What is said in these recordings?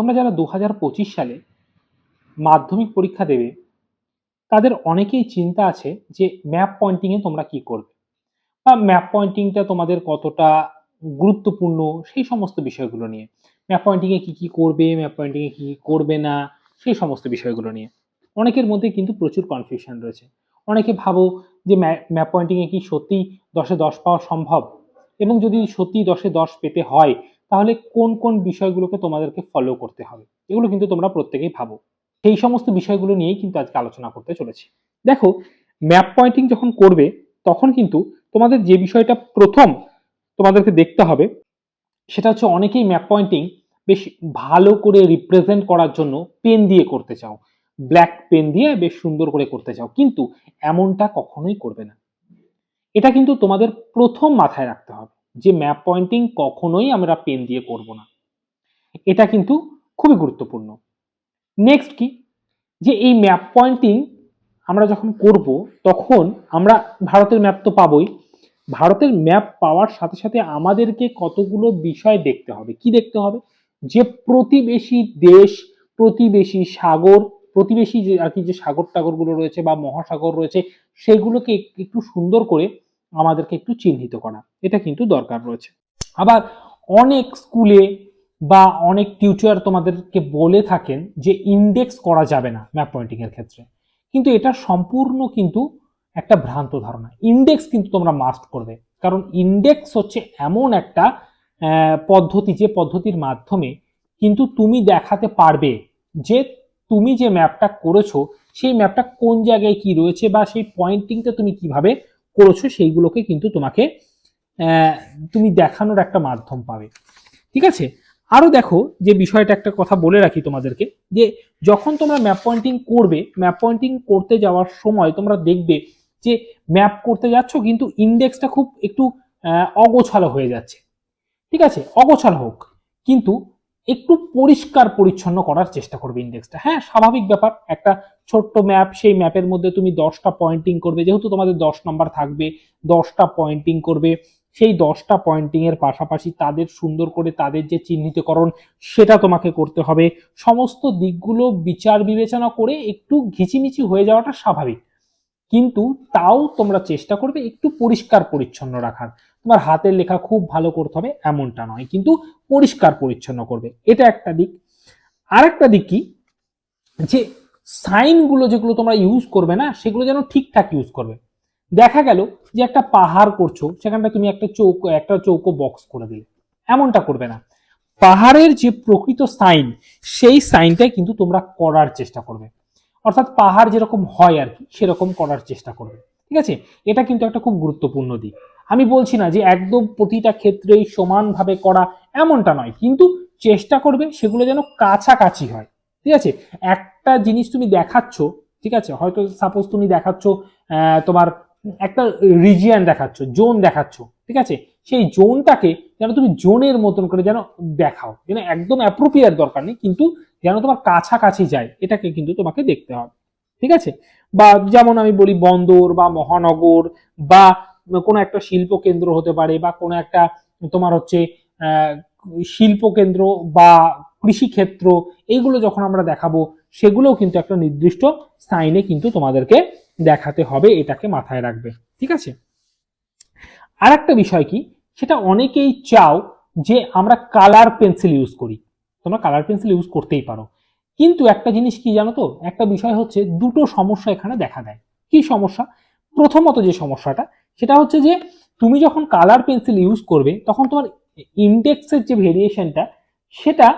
তোমরা যারা দু হাজার পঁচিশ সালে মাধ্যমিক পরীক্ষা দেবে, তাদের অনেকেই চিন্তা আছে যে ম্যাপ পয়েন্টিংয়ে তোমরা কি করবে? বা ম্যাপ পয়েন্টিংটা তোমাদের কতটা গুরুত্বপূর্ণ, সেই সমস্ত বিষয়গুলো নিয়ে। ম্যাপ পয়েন্টিংয়ে কী কী করবে ম্যাপ পয়েন্টিংয়ে কী কি করবে না, সেই সমস্ত বিষয়গুলো নিয়ে। অনেকের মধ্যে কিন্তু প্রচুর কনফিউশন রয়েছে। অনেকে ভাবো যে ম্যাপ পয়েন্টিংয়ে কি সত্যি দশে দশ পাওয়া সম্ভব? এবং যদি সত্যি দশে দশ পেতে হয় তাহলে কোন কোন বিষয়গুলোকে তোমাদেরকে ফলো করতে হবে? এগুলো কিন্তু তোমরা প্রত্যেকেই ভাবো। সেই সমস্ত বিষয়গুলো নিয়েই কিন্তু আজকে আলোচনা করতে চলেছি। দেখো ম্যাপ পয়েন্টিং যখন করবে, তখন কিন্তু তোমাদের যে বিষয়টা প্রথম তোমাদেরকে দেখতে হবে, সেটা হচ্ছে অনেকেই ম্যাপ পয়েন্টিং বেশ ভালো করে রিপ্রেজেন্ট করার জন্য পেন দিয়ে করতে চাও। ব্ল্যাক পেন দিয়ে বেশ সুন্দর করে করতে চাও। কিন্তু এমনটা কখনোই করবে না। এটা কিন্তু তোমাদের প্রথম মাথায় রাখতে হবে। যে ম্যাপ পয়েন্টিং কখনোই আমরা পেন দিয়ে করব না। এটা কিন্তু খুবই গুরুত্বপূর্ণ। নেক্সট কি? যে এই ম্যাপ পয়েন্টিং আমরা যখন করব, তখন আমরা ভারতের ম্যাপ তো পাবোই। ভারতের ম্যাপ পাওয়ার সাথে সাথে আমাদেরকে কতগুলো বিষয় দেখতে হবে। কি দেখতে হবে? যে প্রতিবেশী দেশ, প্রতিবেশী সাগর, প্রতিবেশী যে আর কি যে সাগর টাগরগুলো রয়েছে বা মহাসাগর রয়েছে, সেগুলোকে একটু সুন্দর করে আমাদেরকে একটু চিহ্নিত করা এটা কিন্তু দরকার রয়েছে। আবার অনেক স্কুলে বা অনেক টিউটার তোমাদেরকে বলে থাকেন যে ইন্ডেক্স করা যাবে না ম্যাপ পয়েন্টিং এর ক্ষেত্রে। কিন্তু এটা সম্পূর্ণ কিন্তু একটা ভ্রান্ত ধারণা। ইন্ডেক্স কিন্তু তোমরা মাস্ট করবে। কারণ ইন্ডেক্স হচ্ছে এমন একটা পদ্ধতি যে পদ্ধতির মাধ্যমে কিন্তু তুমি দেখাতে পারবে যে তুমি যে ম্যাপটা করেছ, সেই ম্যাপটা কোন জায়গায় কি রয়েছে বা সেই পয়েন্টিংটা তুমি কীভাবে করেছ, সেইগুলোকে কিন্তু তোমাকে তুমি দেখানোর একটা মাধ্যম পাবে। ঠিক আছে? আরও দেখো যে বিষয়টা একটা কথা বলে রাখি তোমাদেরকে, যে যখন তোমরা ম্যাপ পয়েন্টিং করবে ম্যাপ পয়েন্টিং করতে যাওয়ার সময় তোমরা দেখবে যে ম্যাপ করতে যাচ্ছ কিন্তু ইন্ডেক্সটা খুব একটু অগোছালো হয়ে যাচ্ছে। ঠিক আছে? অগোছালো হোক। কিন্তু একটু পরিষ্কার পরিচ্ছন্ন করার চেষ্টা করবে ইন্ডেক্সটা হ্যাঁ স্বাভাবিক ব্যাপার। একটা ছোট্ট ম্যাপ সেই ম্যাপের মধ্যে তুমি দশটা পয়েন্টিং করবে। যেহেতু তোমাদের দশ নম্বর থাকবে, দশটা পয়েন্টিং করবে। সেই দশটা পয়েন্টিং এর পাশাপাশি তাদের সুন্দর করে তাদের যে চিহ্নিতকরণ, সেটা তোমাকে করতে হবে। সমস্ত দিকগুলো বিচার বিবেচনা করে একটু ঘিচিমিচি হয়ে যাওয়াটা স্বাভাবিক। কিন্তু তাও তোমরা চেষ্টা করবে একটু পরিষ্কার পরিচ্ছন্ন রাখার। তোমার হাতের লেখা খুব ভালো করতে হবে এমনটা নয়, কিন্তু পরিষ্কার পরিচ্ছন্ন করবে। এটা একটা দিক। আর একটা দিক কি? যে সাইনগুলো যেগুলো তোমরা ইউজ করবে না, সেগুলো যেন ঠিকঠাক ইউজ করবে। দেখা গেল যে একটা পাহাড় করছ সেখানটা তুমি একটা চৌকো একটা চৌকো বক্স করে দিলে। এমনটা করবে না। পাহাড়ের যে প্রকৃত সাইন, সেই সাইনটাই কিন্তু তোমরা করার চেষ্টা করবে। অর্থাৎ পাহাড় যেরকম হয় আর কি, সেরকম করার চেষ্টা করবে। ঠিক আছে? এটা কিন্তু একটা খুব গুরুত্বপূর্ণ দিক। আমি বলছি না যে একদম প্রতিটা ক্ষেত্রেই সমানভাবে করা এমনটা নয়, কিন্তু চেষ্টা করবে সেগুলো যেন কাছাকাছি হয়, ঠিক আছে? একটা জিনিস তুমি দেখাচ্ছ, ঠিক আছে? হয়তো সাপোজ তুমি দেখাচ্ছ তোমার একটা রিজিয়ান দেখাচ্ছ জোন দেখাচ্ছ, ঠিক আছে? সেই জোনটাকে যেন তুমি জোনের মতন করে যেন দেখাও, যেন একদম অ্যাপ্রোপ্রিয়েট দরকার নেই, কিন্তু যেন তোমার কাছাকাছি যায়, এটাকে কিন্তু তোমাকে দেখতে হবে, ঠিক আছে? বা যেমন আমি বলি বন্দর বা মহানগর বা কোনো একটা শিল্প কেন্দ্র হতে পারে বা কোনো একটা তোমার হচ্ছে শিল্প কেন্দ্র বা কৃষি ক্ষেত্র এইগুলো যখন আমরা দেখাবো, সেগুলোও কিন্তু একটা নির্দিষ্ট সাইনে কিন্তু তোমাদেরকে দেখাতে হবে, এটাকে মাথায় রাখবে। ঠিক আছে? আর একটা বিষয় কি? সেটা অনেকেই চাও যে আমরা কালার পেন্সিল ইউজ করি। তোমরা কালার পেন্সিল ইউজ করতেই পারো। কিন্তু একটা জিনিস কি জানো তো? একটা বিষয় হচ্ছে, দুটো সমস্যা এখানে দেখা দেয়। কি সমস্যা? প্রথমত যে সমস্যাটা সেটা হচ্ছে যে তুমি যখন কালার পেন্সিল ইউজ করবে, তখন তোমার ইন্ডেক্সের যে ভেরিয়েশনটা সেটা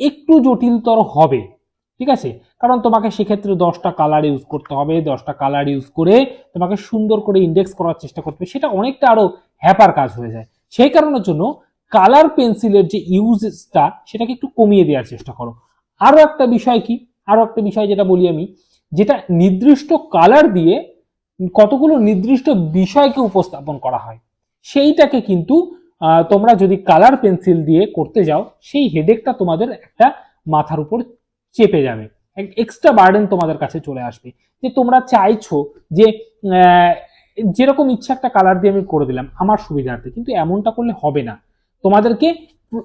একটু জটিলতর হবে। ঠিক আছে? কারণ তোমাকে সেক্ষেত্রে দশটা কালার ইউজ করতে হবে, দশটা কালার ইউজ করে তোমাকে সুন্দর করে ইন্ডেক্স করার চেষ্টা করতে হবে। সেটা অনেকটা আরও হ্যাপার কাজ হয়ে যায়। সেই কারণের জন্য কালার পেন্সিলের যে ইউজটা সেটাকে একটু কমিয়ে দেওয়ার চেষ্টা করো। আরও একটা বিষয় কি? আরও একটা বিষয় যেটা বলি আমি, যেটা নির্দিষ্ট কালার দিয়ে কতগুলো নির্দিষ্ট বিষয়কে উপস্থাপন করা হয়, সেইটাকে কিন্তু তোমরা যদি কালার পেন্সিল দিয়ে করতে যাও, সেই হেডেকটা তোমাদের একটা মাথার উপর চেপে যাবে। এক্সট্রা বার্ডেন তোমাদের কাছে চলে আসবে। যে তোমরা চাইছো যে যেরকম ইচ্ছা একটা কালার দিয়ে আমি করে দিলাম, আমার সুবিধার্থে, কিন্তু এমনটা করলে হবে না। তোমাদেরকে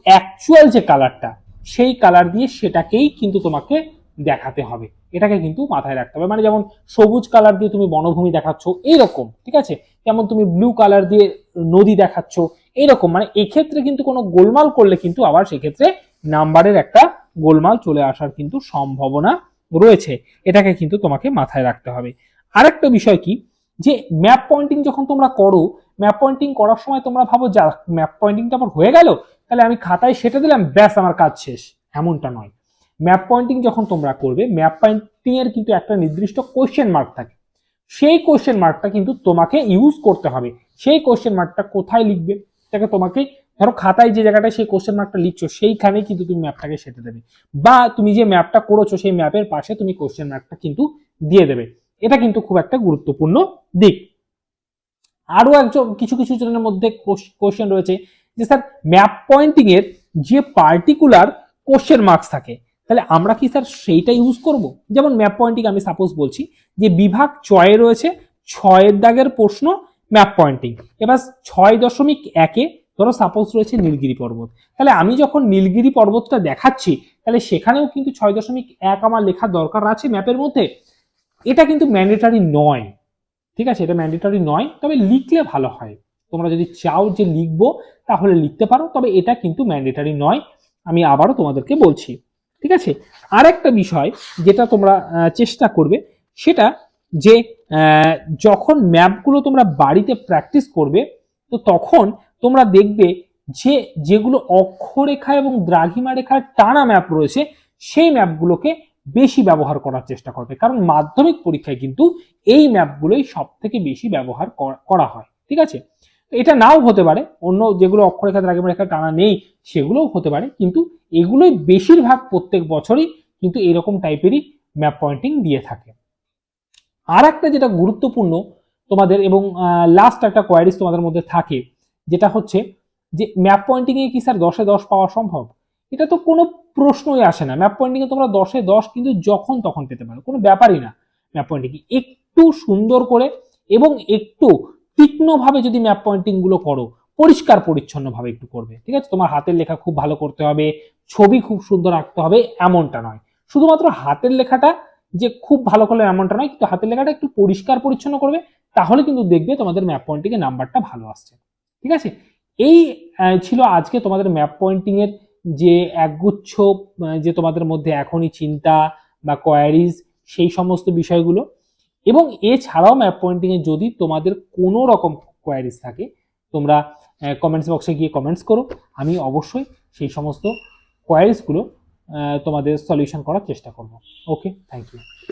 অ্যাকচুয়াল যে কালারটা সেই কালার দিয়ে সেটাকেই কিন্তু তোমাকে দেখাতে হবে। এটাকে কিন্তু মাথায় রাখতে হবে। মানে যেমন সবুজ কালার দিয়ে তুমি বনভূমি দেখাচ্ছ এইরকম ঠিক আছে? যেমন তুমি ব্লু কালার দিয়ে নদী দেখাচ্ছ এইরকম মানে এক্ষেত্রে কিন্তু কোনো গোলমাল করলে কিন্তু আবার সেক্ষেত্রে নাম্বারের একটা গোলমাল চলে আসার কিন্তু সম্ভাবনা রয়েছে। এটাকে কিন্তু তোমাকে মাথায় রাখতে হবে। আরেকটা বিষয় কি? যে ম্যাপ পয়েন্টিং যখন তোমরা করো ম্যাপ পয়েন্টিং করার সময় তোমরা ভাবো যা ম্যাপ পয়েন্টিংটা আমার হয়ে গেল? তাহলে আমি খাতায় সেটা দিলাম, ব্যাস, আমার কাজ শেষ। এমনটা নয়। ম্যাপ পয়েন্টিং যখন তোমরা করবে ম্যাপ পয়েন্টিং এর কিন্তু একটা নির্দিষ্ট কোয়েশ্চেন মার্ক থাকে। সেই কোয়েশ্চেন মার্কটা কিন্তু তোমাকে ইউজ করতে হবে। সেই কোয়েশ্চেন মার্কটা কোথায় লিখবে? সেটাকে তোমাকে ধরো খাতায় যে জায়গাটায় সেই কোশ্চেন মার্কটা লিখছো, সেইখানেই কিন্তু তুমি ম্যাপটাকে সেটে দেবে। বা তুমি যে ম্যাপটা করেছ, সেই ম্যাপের পাশে তুমি কোশ্চেন মার্কটা কিন্তু দিয়ে দেবে। এটা কিন্তু খুব একটা গুরুত্বপূর্ণ দিক। আরও একজন, কিছু কিছু জনের মধ্যে কোশ্চেন রয়েছে যে, স্যার ম্যাপ পয়েন্টিং এর যে পার্টিকুলার কোশ্চেন মার্কস থাকে তাহলে আমরা কি স্যার সেইটা ইউজ করব? যেমন ম্যাপ পয়েন্টিং আমি সাপোজ বলছি যে বিভাগ ছয়ে রয়েছে, ছয়ের দাগের প্রশ্ন ম্যাপ পয়েন্টিং এবার ছয় দশমিক একে ধরো সাপোজ রয়েছে নীলগিরি পর্বত। তাহলে আমি যখন নীলগিরি পর্বতটা দেখাচ্ছি, তাহলে সেখানেও কিন্তু ছয় দশমিক এক আমার লেখার দরকার আছে ম্যাপের মধ্যে। এটা কিন্তু ম্যান্ডেটারি নয়। ঠিক আছে? এটা ম্যান্ডেটারি নয়, তবে লিখলে ভালো হয়। তোমরা যদি চাও যে লিখব, তাহলে লিখতে পারো, তবে এটা কিন্তু ম্যান্ডেটারি নয়। আমি আবারও তোমাদেরকে বলছি। ঠিক আছে? আর একটা বিষয় যেটা তোমরা চেষ্টা করবে, সেটা যে যখন ম্যাপগুলো তোমরা বাড়িতে প্র্যাকটিস করবে, তো তখন তোমরা দেখবে যে, যেগুলো অক্ষরেখা এবং দ্রাঘিমা রেখার টানা ম্যাপ রয়েছে, সেই ম্যাপগুলোকে বেশি ব্যবহার করার চেষ্টা করবে। কারণ মাধ্যমিক পরীক্ষায় কিন্তু এই ম্যাপগুলোই সব থেকে বেশি ব্যবহার করা- হয়। ঠিক আছে? এটা নাও হতে পারে। অন্য যেগুলো অক্ষরেখা দ্রাঘিমা রেখা টানা নেই, সেগুলোও হতে পারে। কিন্তু এগুলোই বেশিরভাগ প্রত্যেক বছরই কিন্তু এরকম টাইপেরই ম্যাপ পয়েন্টিং দিয়ে থাকে। আর একটা যেটা গুরুত্বপূর্ণ তোমাদের এবং লাস্ট একটা কোয়ারিজ তোমাদের মধ্যে থাকে, যেটা হচ্ছে যে ম্যাপ পয়েন্টিং এ কি স্যার দশে দশ পাওয়া সম্ভব? এটা তো কোনো প্রশ্নই আসে না। ম্যাপ পয়েন্টিং এ তোমরা দশে দশ কিন্তু যখন তখন পেতে পারো। কোনো ব্যাপারই না। ম্যাপ পয়েন্টিং একটু সুন্দর করে এবং একটু তীক্ষ্ণভাবে যদি ম্যাপ পয়েন্টিংগুলো করো, পরিষ্কার পরিচ্ছন্ন ভাবে একটু করবে, ঠিক আছে? তোমার হাতের লেখা খুব ভালো করতে হবে, ছবি খুব সুন্দর আঁকতে হবে এমনটা নয়। শুধুমাত্র হাতের লেখাটা যে খুব ভালো করলে এমনটা নয়, কিন্তু হাতের লেখাটা একটু পরিষ্কার পরিচ্ছন্ন করবে, তাহলে কিন্তু দেখবে তোমাদের ম্যাপ পয়েন্টিং এর নাম্বারটা ভালো আসছে। ঠিক আছে? এই ছিল আজকে তোমাদের ম্যাপ পয়েন্টিং এর যে একগুচ্ছ যে তোমাদের মধ্যে এখনই চিন্তা বা কোয়ারিজ সেই সমস্ত বিষয়গুলো। এবং এছাড়াও ম্যাপ পয়েন্টিংয়ে যদি তোমাদের কোনো রকম কোয়ারিজ থাকে, তোমরা কমেন্টস বক্সে গিয়ে কমেন্টস করো। আমি অবশ্যই সেই সমস্ত কোয়ারিজগুলো তোমাদের সলিউশন করার চেষ্টা করব। Okay thank you